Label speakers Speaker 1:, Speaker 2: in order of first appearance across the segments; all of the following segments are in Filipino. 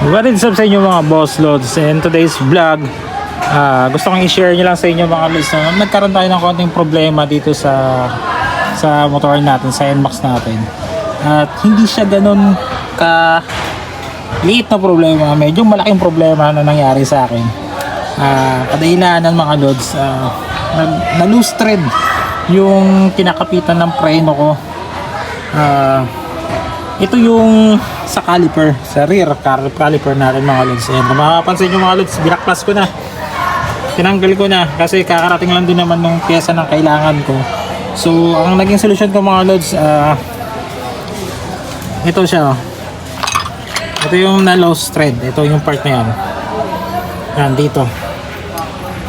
Speaker 1: What is up sa inyo mga boss loads and today's vlog ah, gusto kong i-share nyo lang sa inyo mga loads na nagkaroon tayo ng konting problema dito sa sa motor natin, sa NMAX natin. At hindi siya ganun ka liit na problema, medyo malaking problema na nangyari sa akin. Ah kadahilanan mga loads ah, nag, na loose thread yung kinakapitan ng preno ko. Ah ito yung sa caliper, sa rear car- caliper natin mga lods. Ayan, kung makapansin nyo mga lods, binaklas ko na. Tinanggal ko na kasi kakarating lang din naman ng pyesa ng kailangan ko. So, ang naging solusyon ko mga lods, ah, ito siya. oh. Ito yung na-lost thread. Ito yung part na yan. Yan, dito.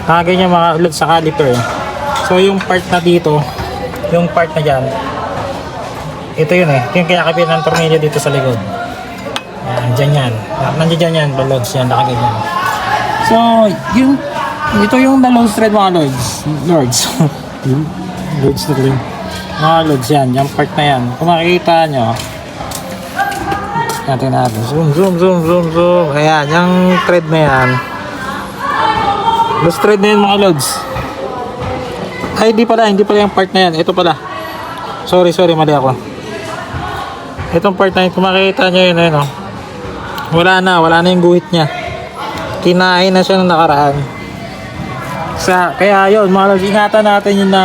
Speaker 1: Nakaganyan mga lods sa caliper. So, yung part na dito, yung part na dyan, ito yun eh. Ito yung kinakapit ng tornilyo dito sa likod. Yan, dyan yan. Nandiyan yan, balods yan, nakaganyan. So, yung, ito yung na-load thread mga lords. Lords. lords na rin. Mga lords yan, yung part na yan. Kung makikita nyo, natin natin. Zoom, zoom, zoom, zoom, zoom. Ayan, yung thread na yan. Loose thread na yan mga lords. Ay, hindi pala, hindi pala yung part na yan. Ito pala. Sorry, sorry, mali ako. Itong part na yun, kung makikita nyo yun, ayun, oh. Wala na, wala na yung guhit niya. Kinain na siya nung nakaraan. Sa, kaya yun, mga lods, ingatan natin yun na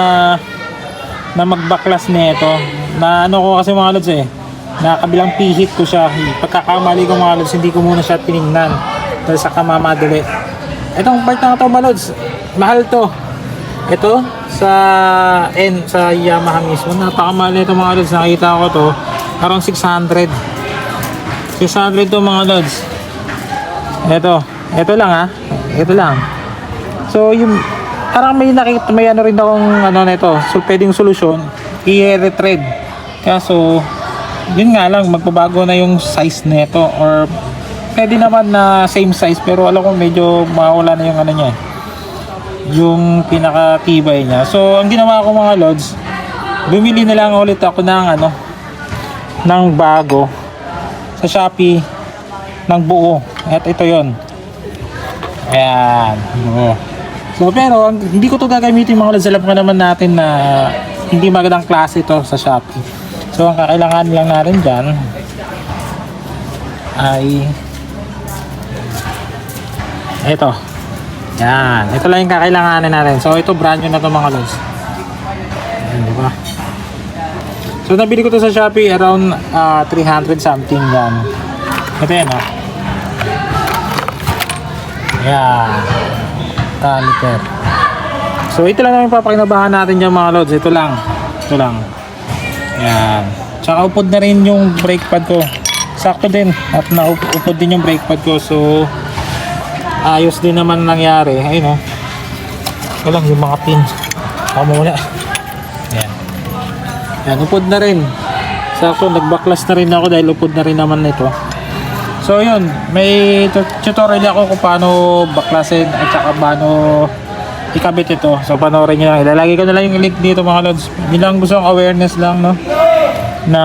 Speaker 1: na magbaklas nito. Na ano ko kasi mga lods eh, na kabilang pihit ko siya. Pagkakamali ko mga lods, hindi ko muna siya tinignan. Dahil sa kamamadali. Itong part na ito mga lods, mahal to. Ito, sa N, sa Yamaha mismo. Napakamahal nito mga lods, nakita ko to. Around 600. 600 to mga lods. Ito, ito lang ha. Ito lang. So yung parang may nakita may ano rin akong ano nito. So pwedeng solusyon i-retread. Kaso yun nga lang magbabago na yung size nito or pwede naman na same size pero alam ko medyo mawala na yung ano niya. Yung pinakatibay niya. So ang ginawa ko mga lods, bumili na lang ulit ako ng ano ng bago sa Shopee ng buo. At ito yon. Ayan. Oo. So pero hindi ko to gagamitin mga. Alam ka naman natin na hindi magandang klase ito sa Shopee. So ang kakailangan lang natin dyan ay ito. Yan. Ito lang yung kakailanganin natin. So ito brand new na to mga lods. Ayan, di ba? So nabili ko to sa Shopee around ah, 300 something yan. Ito yan ah. Yan. Caliper. So ito lang yung papakinabahan natin dyan mga lods. Ito lang. Ito lang. Yan. Tsaka upod na rin yung brake pad ko. Sakto din. At naupod din yung brake pad ko. So ayos din naman nangyari. Ayun oh. Ito lang yung mga pin. Ako muna. Yan. Upod na rin. Sakto, nagbaklas na rin ako dahil upod na rin naman nito. So yun, may tu- tutorial ako kung paano baklasin at saka paano ikabit ito. So panoorin nyo lang. Ilalagay ko na lang yung link dito mga lods. Yun lang gusto kong awareness lang no. Na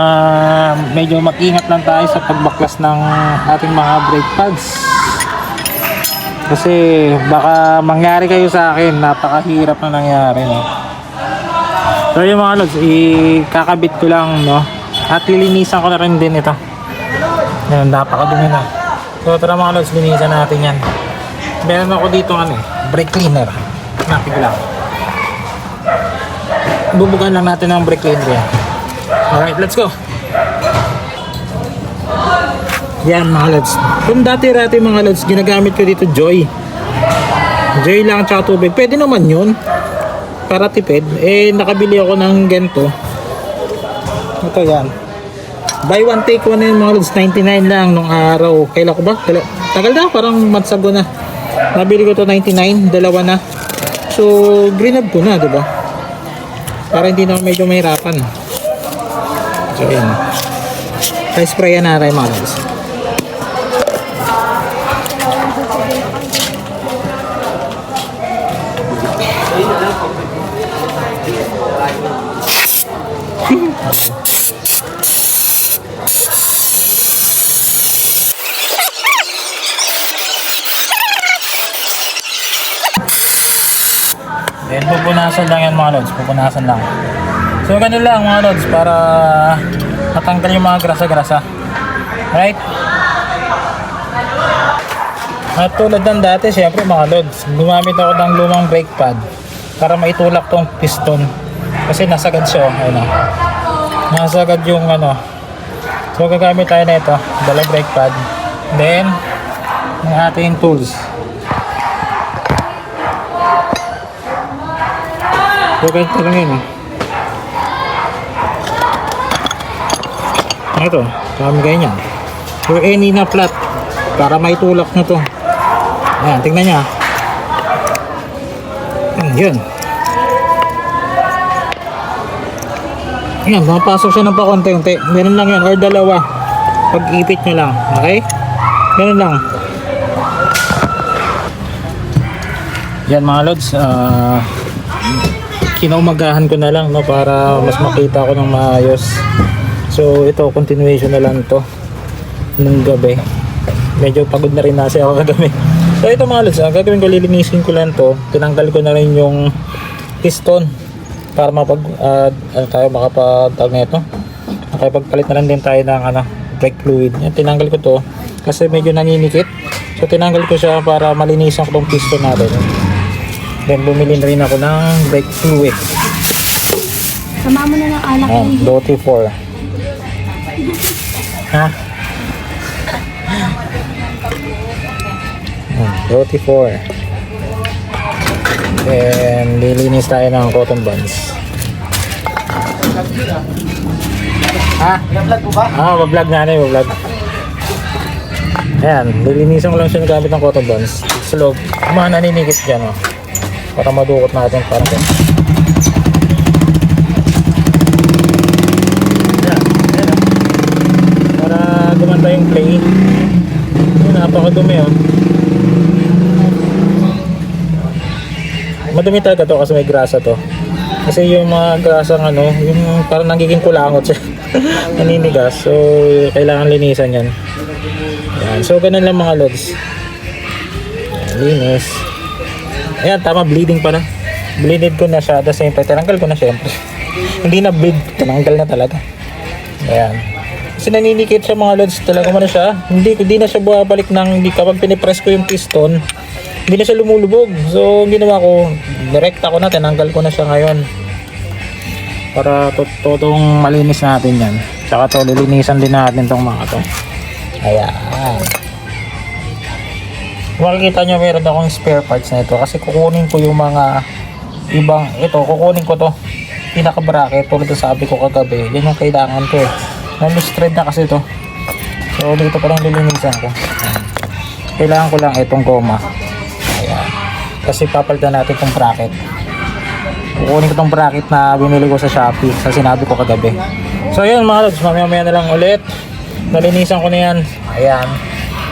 Speaker 1: medyo mag-ingat lang tayo sa pagbaklas ng ating mga brake pads. Kasi baka mangyari kayo sa akin, napakahirap na nangyari no. So yung mga lods, ikakabit ko lang no. At lilinisan ko na rin din ito. Yan, napakadumi na. So tara mga lods, linisan natin yan. Meron ako dito ano eh, brake cleaner. Ko lang. Bubugan lang natin ng brake cleaner yan. Alright, let's go. Yan mga lods. Kung dati-dati mga lods, ginagamit ko dito Joy. Joy lang tsaka tubig. Pwede naman yun. Para tipid. Eh, nakabili ako ng ganito. Ito yan. Buy one take one na yun mga lods. 99 lang nung araw. Kailan ko ba? Kailan? Tagal na. Parang months ago na. Nabili ko to 99. Dalawa na. So, green up ko na, di ba? Para hindi na ako medyo mahirapan. So, yan. Pa-sprayan na tayo mga lods. Then pupunasan lang yan mga lods, pupunasan lang. So ganun lang mga lods para matanggal yung mga grasa-grasa. Right? At tulad ng dati, syempre mga lods, gumamit ako ng lumang brake pad para maitulak tong piston. Kasi nasagad siya, ayun o. Nasagad yung ano. So gagamit tayo na ito, dala brake pad. Then, ng ating tools. So ganito lang yun eh. Ito, kami ganyan. Or any na flat para maitulak na to. Ayan, tingnan niya. Hmm, yun. Ayan, mapasok siya ng pakonti-unti. Ganun lang yun, or dalawa. Pag-ipit nyo lang, okay? Ganun lang. Yan mga lods, ah... kinaumagahan ko na lang no para mas makita ko ng maayos. So ito continuation na lang to nung gabi. Medyo pagod na rin na ako kagabi. So ito mga lods, ang gagawin ko lilinisin ko lang to. Tinanggal ko na rin yung piston para mapag uh, ano tayo makapatag na ito. Makapagpalit na lang din tayo ng ano, brake fluid. Yan, tinanggal ko to kasi medyo naninikit. So tinanggal ko siya para malinisan ko tong piston natin. Then bumili na rin ako ng brake fluid.
Speaker 2: Sama mo na ng alak
Speaker 1: Oh. Doti 4. Ha? Doti 4. Then, lilinis tayo ng cotton buds. Ha?
Speaker 3: Vlog mo ba?
Speaker 1: Ah, mag-vlog na ano yung vlog. Ayan, lilinisan ko lang siya gamit ng cotton buds. Sa loob, mga naninikit dyan, oh. Para madukot natin parang ganyan. Ayan, ayan, oh. Para gumanda yung play. Yun, napakadumi, oh. Madumi talaga to kasi may grasa to. Kasi yung mga grasang ano, yung parang nagiging kulangot siya. Naninigas. So, kailangan linisan yan. Ayan. So, ganun lang mga lods. Linis. Ayan, tama, bleeding pala. Bleeded ko na siya. At the same time, tinanggal ko na syempre. Hindi na bleed, tinanggal na talaga. Ayan. Kasi naninikit siya mga lods. Talaga mo na siya. Hindi, hindi na siya bumabalik ng, hindi kapag pinipress ko yung piston, hindi na siya lumulubog. So, ginawa ko, direkta ko na, tinanggal ko na siya ngayon. Para to totong malinis natin yan. Tsaka to, lilinisan din natin tong mga to. Ayan. Makikita nyo, meron akong spare parts na ito. Kasi kukunin ko yung mga ibang, ito, kukunin ko to. Pinaka-bracket, tulad na sabi ko kagabi. Yan yung kailangan ko eh. Nalustred na kasi to. So, dito pa lang lilinisan ko. Kailangan ko lang itong goma. Kasi papalitan natin itong bracket. Kukunin ko itong bracket na binili ko sa Shopee sa sinabi ko kagabi. So yun mga lods, mamaya maya na lang ulit. Nalinisan ko na yan. Ayan.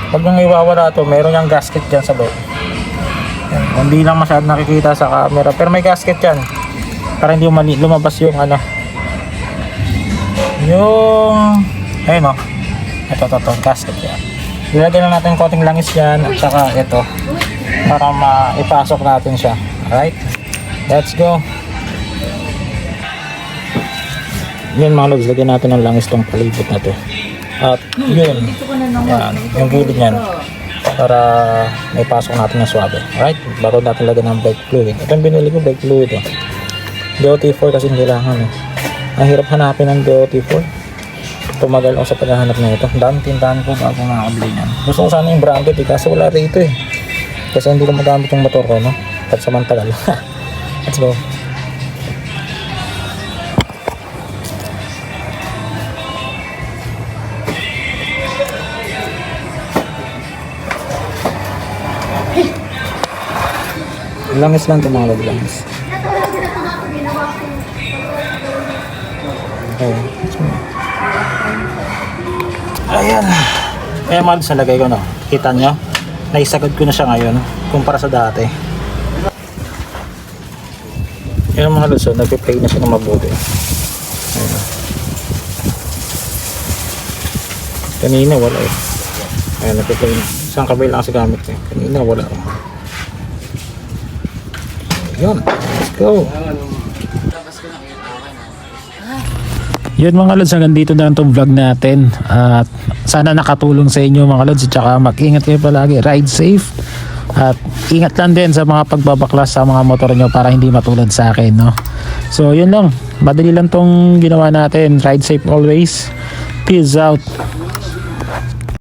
Speaker 1: Pag nang iwawala to, meron yung gasket dyan sa loob. Ayan. Hindi lang masyad nakikita sa camera. Pero may gasket yan. Para hindi umali, lumabas yung ano. Yung... Ayun o. Ito, ito, ito. Gasket yan. Ilagay na natin konting langis yan. At saka ito. Para maipasok natin siya. Alright? Let's go. Yun mga logs, lagyan natin ng langis tong palibot na to. At yun, yan, yung gilid niyan para may pasok natin ng swabe. Alright, bago natin lagyan ng brake fluid. Ito yung binili ko brake fluid. Oh. DOT4 kasi kailangan. Eh. Ang hirap hanapin ng DOT4. Tumagal ako sa paghahanap na ito. Dami tindahan ko bago nakakabili niyan. Gusto ko sana yung branded eh, kasi wala rito eh. Kasi hindi ko magamit yung motor ko, no? At samantagal. Let's go. Langis lang ito mga log langis. Ayan. Ayan mga lagay ko no. Kita nyo? Naisagad ko na siya ngayon kumpara sa dati. Ayan mga lods, oh, nagpe-play na siya ng mabuti. Kanina wala eh. Ayan, nagpe-play na. Isang kabay lang kasi gamit eh. Kanina wala. Yun. Let's go. Yun mga lods, hanggang dito na lang itong vlog natin. At sana nakatulong sa inyo mga lods. At saka mag-ingat kayo palagi. Ride safe. At ingat lang din sa mga pagbabaklas sa mga motor nyo para hindi matulad sa akin. No? So yun lang. Madali lang tong ginawa natin. Ride safe always. Peace out.